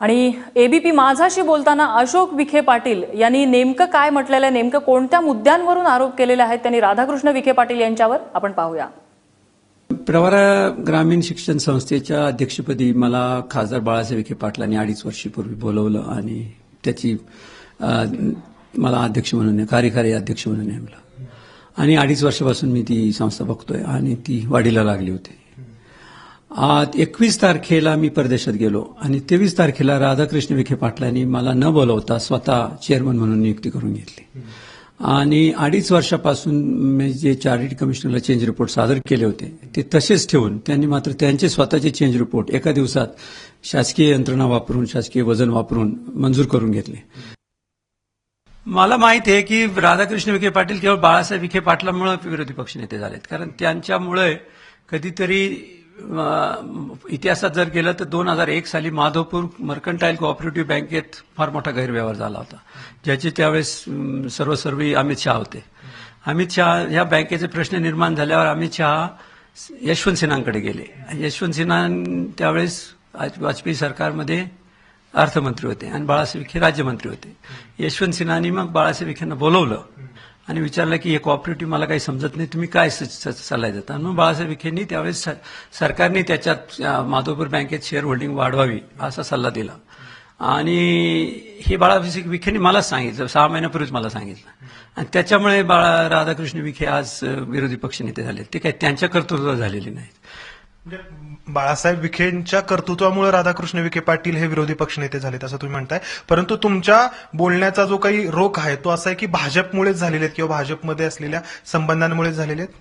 आणि एबीपी माझाशी बोलताना अशोक विखे पाटील यांनी नेमकं काय म्हटलेलं आहे नेमकं कोणत्या मुद्द्यांवरून आरोप केलेले आहेत त्यांनी राधाकृष्ण विखे पाटील यांच्यावर आपण पाहूया. प्रवरा ग्रामीण शिक्षण संस्थेच्या अध्यक्षपदी मला खासदार बाळासाहेब विखे पाटलांनी अडीच वर्षीपूर्वी बोलवलं आणि त्याची मला अध्यक्ष म्हणून कार्यकारी अध्यक्ष म्हणून नेमलं. आणि अडीच वर्षापासून मी ती संस्था बघतोय आणि ती वाढीला लागली होती. आज एकवीस तारखेला मी परदेशात गेलो आणि तेवीस तारखेला राधाकृष्ण विखे पाटलांनी मला न बोलवता स्वतः चेअरमन म्हणून नियुक्ती करून घेतली. आणि अडीच वर्षापासून मी जे चार्टर्ड कमिशनरला चेंज रिपोर्ट सादर केले होते ते तसेच ठेवून त्यांनी मात्र त्यांचे स्वतःचे चेंज रिपोर्ट एका दिवसात शासकीय यंत्रणा वापरून शासकीय वजन वापरून मंजूर करून घेतले. मला माहिती आहे की राधाकृष्ण विखे पाटील केवळ बाळासाहेब विखे पाटलांमुळे विरोधी पक्षनेते झालेत कारण त्यांच्यामुळे कधीतरी इतिहासात जर गेलं तर दोन हजार एक साली माधवपूर मर्कंटाईल कोऑपरेटिव्ह बँकेत फार मोठा गैरव्यवहार झाला होता. ज्याचे त्यावेळेस सर्वसर्वी अमित शहा होते. अमित शहा या बँकेचे प्रश्न निर्माण झाल्यावर अमित शहा यशवंत सिन्हांकडे गेले. यशवंत सिन्हा त्यावेळेस वाजपेयी सरकारमध्ये अर्थमंत्री होते आणि बाळासाहेब विखे राज्यमंत्री होते. यशवंत सिन्हानी मग बाळासाहेब विखेंना बोलवलं. आणि विचारलं की हे कॉपरेटिव्ह मला काही समजत नाही तुम्ही काय सल्ला देता? आणि मग बाळासाहेब विखेंनी त्यावेळेस सरकारने त्याच्यात माधोपूर माधवपूर बँकेत शेअर होल्डिंग वाढवावी असा सल्ला दिला. आणि हे बाळासाहेब विखेंनी मला सांगितलं सहा महिन्यापूर्वीच मला सांगितलं. आणि त्याच्यामुळे बाळा राधाकृष्ण विखे आज विरोधी पक्षनेते झाले. ते काय त्यांच्या कर्तृत्व झालेले नाहीत. म्हणजे बाळासाहेब विखेंच्या कर्तृत्वामुळे राधाकृष्ण विखे पाटील हे विरोधी पक्षनेते झालेत असं तुम्ही म्हणताय. परंतु तुमच्या बोलण्याचा जो काही रोख आहे तो असा आहे की भाजपमुळेच झालेले आहेत किंवा भाजपमध्ये असलेल्या संबंधांमुळेच झालेले आहेत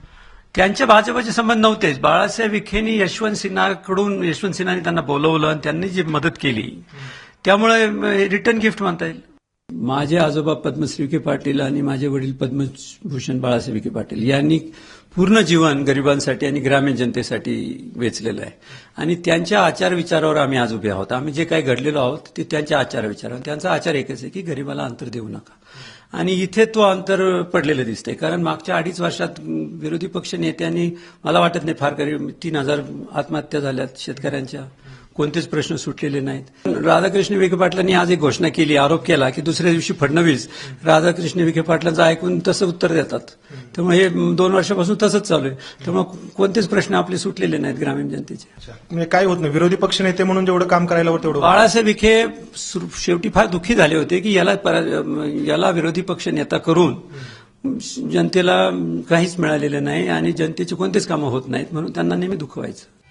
त्यांचे भाजपचे संबंध नव्हतेच बाळासाहेब विखेंनी यशवंत सिन्हाकडून यशवंत सिन्हाने त्यांना बोलवलं आणि त्यांनी जी मदत केली त्यामुळे रिटर्न गिफ्ट म्हणता येईल. माझे आजोबा पद्मश्री विखे पाटील आणि माझे वडील पद्मभूषण बाळासाहेब विखे पाटील यांनी पूर्ण जीवन गरिबांसाठी आणि ग्रामीण जनतेसाठी वेचलेलं आहे. आणि त्यांच्या आचार विचारावर आम्ही आज उभे आहोत. आम्ही जे काही घडलेलो आहोत ते त्यांच्या आचार विचारावर. त्यांचा आचार एकच आहे की गरिबाला अंतर देऊ नका. आणि इथे तो अंतर पडलेलं दिसतंय. कारण मागच्या अडीच वर्षात विरोधी पक्ष नेत्यांनी मला वाटत नाही फार करी तीन हजार आत्महत्या झाल्यात शेतकऱ्यांच्या. कोणतेच प्रश्न सुटलेले नाहीत. राधाकृष्ण विखे पाटलांनी आज एक घोषणा केली आरोप केला की दुसऱ्या दिवशी फडणवीस राधाकृष्ण विखे पाटलांचं ऐकून तसं उत्तर देतात. त्यामुळे हे दोन वर्षापासून तसंच चालू आहे. त्यामुळे कोणतेच प्रश्न आपले सुटलेले नाहीत ग्रामीण जनतेचे. म्हणजे काय होत नाही. विरोधी पक्षनेते म्हणून जेवढं काम करायला हवं तेवढं होत. बाळासाहेब विखे शेवटी फार दुःखी झाले होते की याला याला विरोधी पक्ष नेता करून जनतेला काहीच मिळालेलं नाही आणि जनतेची कोणतेच कामं होत नाहीत म्हणून त्यांना नेहमी दुःख व्हायचं